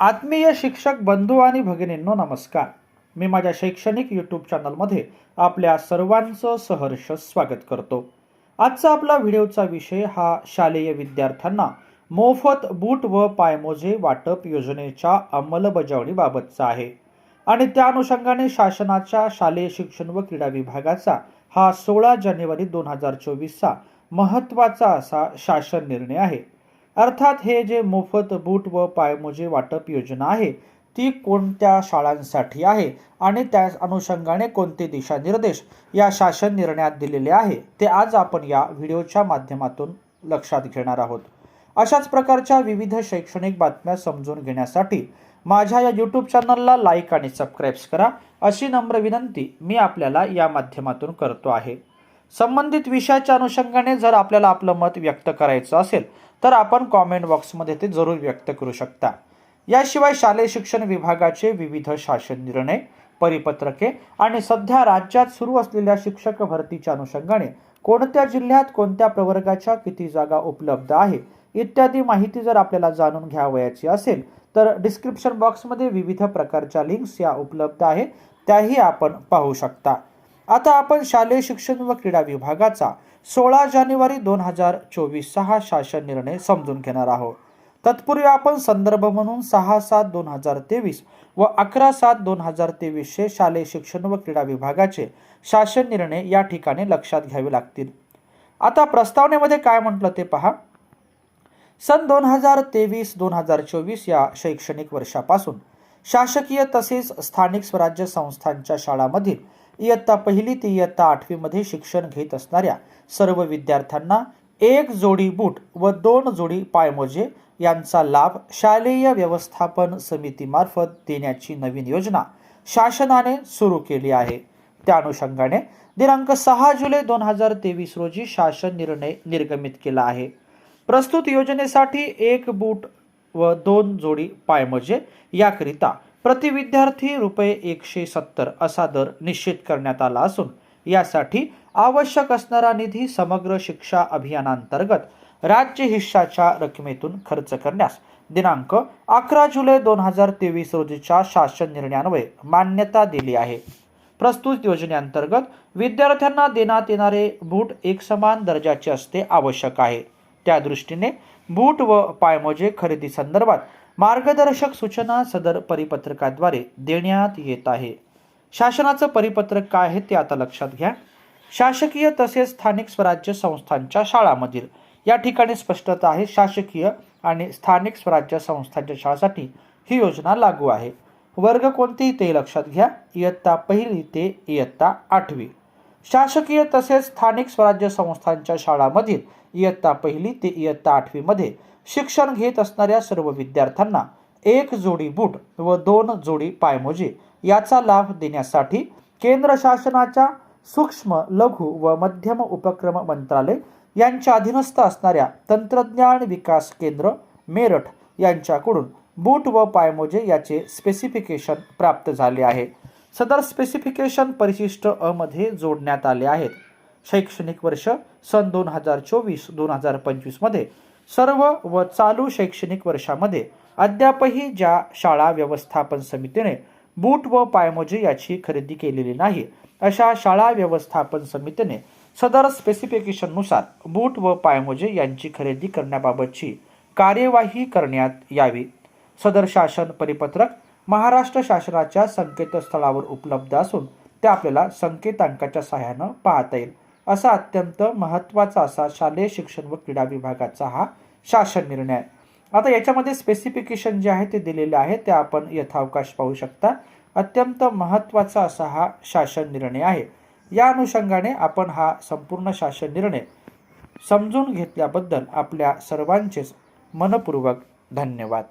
आत्मीय शिक्षक बंधू आणि भगिनींनो नमस्कार. मी माझ्या शैक्षणिक यूट्यूब चॅनलमध्ये आपल्या सर्वांचं सहर्ष स्वागत करतो. आजचा आपला व्हिडिओचा विषय हा शालेय विद्यार्थ्यांना मोफत बूट व पायमोजे वाटप योजनेच्या अंमलबजावणीबाबतचा आहे. आणि त्या अनुषंगाने शासनाच्या शालेय शिक्षण व क्रीडा विभागाचा हा सोळा जानेवारी दोन हजार चोवीसचा महत्त्वाचा असा शासन निर्णय आहे. अर्थात हे जे मोफत बूट व पायमोजे वाटप योजना आहे ती कोणत्या शाळांसाठी आहे आणि त्या अनुषंगाने कोणते दिशानिर्देश या शासन निर्णयात दिलेले आहे ते आज आपण या व्हिडिओच्या माध्यमातून लक्षात घेणार आहोत. अशाच प्रकारच्या विविध शैक्षणिक बातम्या समजून घेण्यासाठी माझ्या या यूट्यूब चॅनलला लाईक आणि सबस्क्राईब्स करा अशी नम्र विनंती मी आपल्याला या माध्यमातून करतो आहे. संबंधित विषयाच्या अनुषंगाने जर आपल्याला आपलं मत व्यक्त करायचं असेल तर आपण कॉमेंट बॉक्समध्ये ते जरूर व्यक्त करू शकता. याशिवाय शालेय शिक्षण विभागाचे विविध शासन निर्णय परिपत्रके आणि सध्या राज्यात सुरू असलेल्या शिक्षक भरतीच्या अनुषंगाने कोणत्या जिल्ह्यात कोणत्या प्रवर्गाच्या किती जागा उपलब्ध आहे इत्यादी माहिती जर आपल्याला जाणून घ्यावयाची असेल तर डिस्क्रिप्शन बॉक्समध्ये विविध प्रकारच्या लिंक्स या उपलब्ध आहेत त्याही आपण पाहू शकता. आता आपण शालेय शिक्षण व क्रीडा विभागाचा सोळा जानेवारी दोन हजार चोवीस सहा शासन निर्णय समजून घेणार आहोत. तत्पूर्वी आपण संदर्भ म्हणून सहा सात दोन हजार तेवीस व अकरा सात दोन हजार तेवीसचे शालेय शिक्षण व क्रीडा विभागाचे शासन निर्णय या ठिकाणी लक्षात घ्यावे लागतील. आता प्रस्तावनेमध्ये काय म्हटलं ते पहा. सन दोन हजार तेवीस दोन हजार चोवीस या शैक्षणिक वर्षापासून शासकीय तसेच स्थानिक स्वराज्य संस्थांच्या शाळांमधील इयत्ता पहिली ते इयत्ता आठवीमध्ये शिक्षण घेत असणाऱ्या सर्व विद्यार्थ्यांना एक जोडी बूट व दोन जोडी पायमोजे यांचा लाभ शालेय व्यवस्थापन समितीमार्फत देण्याची नवीन योजना शासनाने सुरू केली आहे. त्या अनुषंगाने दिनांक सहा जुलै दोन हजार तेवीस रोजी शासन निर्णय निर्गमित केला आहे. प्रस्तुत योजनेसाठी एक बूट व दोन जोडी पायमोजे याकरिता प्रति विद्यार्थी रुपये एकशे सत्तर असा दर निश्चित करण्यात आला असून यासाठी आवश्यक असणारा निधी समग्र शिक्षा अभियानांतर्गत राज्य हिश्शाच्या रकमेतून खर्च करण्यास दिनांक अकरा जुलै दोन हजार तेवीस रोजीच्या शासन निर्णयान्वये मान्यता दिली आहे. प्रस्तुत योजनेअंतर्गत विद्यार्थ्यांना देण्यात येणारे बूट एकसमान दर्जाचे असणे आवश्यक आहे. त्या दृष्टीने बूट व पायमोजे खरेदी संदर्भात मार्गदर्शक सूचना सदर परिपत्रकाद्वारे देण्यात येत आहे. शासनाचं परिपत्रक काय आहे ते आता लक्षात घ्या. शासकीय तसेच स्थानिक स्वराज्य संस्थांच्या शाळामधील. या ठिकाणी स्पष्टता आहे शासकीय आणि स्थानिक स्वराज्य संस्थांच्या शाळासाठी ही योजना लागू आहे. वर्ग कोणतेही ते लक्षात घ्या. इयत्ता पहिली ते इयत्ता आठवी. शासकीय तसेच स्थानिक स्वराज्य संस्थांच्या शाळांमधील इयत्ता पहिली ते इयत्ता आठवीमध्ये शिक्षण घेत असणाऱ्या सर्व विद्यार्थ्यांना एक जोडी बूट व दोन जोडी पायमोजे याचा लाभ देण्यासाठी केंद्र शासनाच्या सूक्ष्म लघु व मध्यम उपक्रम मंत्रालय यांच्या अधीनस्थ असणाऱ्या तंत्रज्ञान विकास केंद्र मेरठ यांच्याकडून बूट व पायमोजे याचे स्पेसिफिकेशन प्राप्त झाले आहे. सदर स्पेसिफिकेशन परिशिष्ट अ मध्ये जोडण्यात आले आहेत. शैक्षणिक वर्ष सन दोन हजार चोवीस दोन हजार पंचवीसमध्ये सर्व व चालू शैक्षणिक वर्षामध्ये अद्यापही ज्या शाळा व्यवस्थापन समितीने बूट व पायमोजे याची खरेदी केलेली नाही अशा शाळा व्यवस्थापन समितीने सदर स्पेसिफिकेशननुसार बूट व पायमोजे यांची खरेदी करण्याबाबतची कार्यवाही करण्यात यावी. सदर शासन परिपत्रक महाराष्ट्र शासनाच्या संकेतस्थळावर उपलब्ध असून ते आपल्याला संकेतांकाच्या सहाय्यानं पाहता येईल. असा अत्यंत महत्त्वाचा असा शालेय शिक्षण व क्रीडा विभागाचा हा शासन निर्णय. आहे आता याच्यामध्ये स्पेसिफिकेशन जे आहे ते दिलेले आहे ते आपण यथावकाश पाहू शकता. अत्यंत महत्त्वाचा असा हा शासन निर्णय आहे. या अनुषंगाने आपण हा संपूर्ण शासन निर्णय समजून घेतल्याबद्दल आपल्या सर्वांचेच मनपूर्वक धन्यवाद.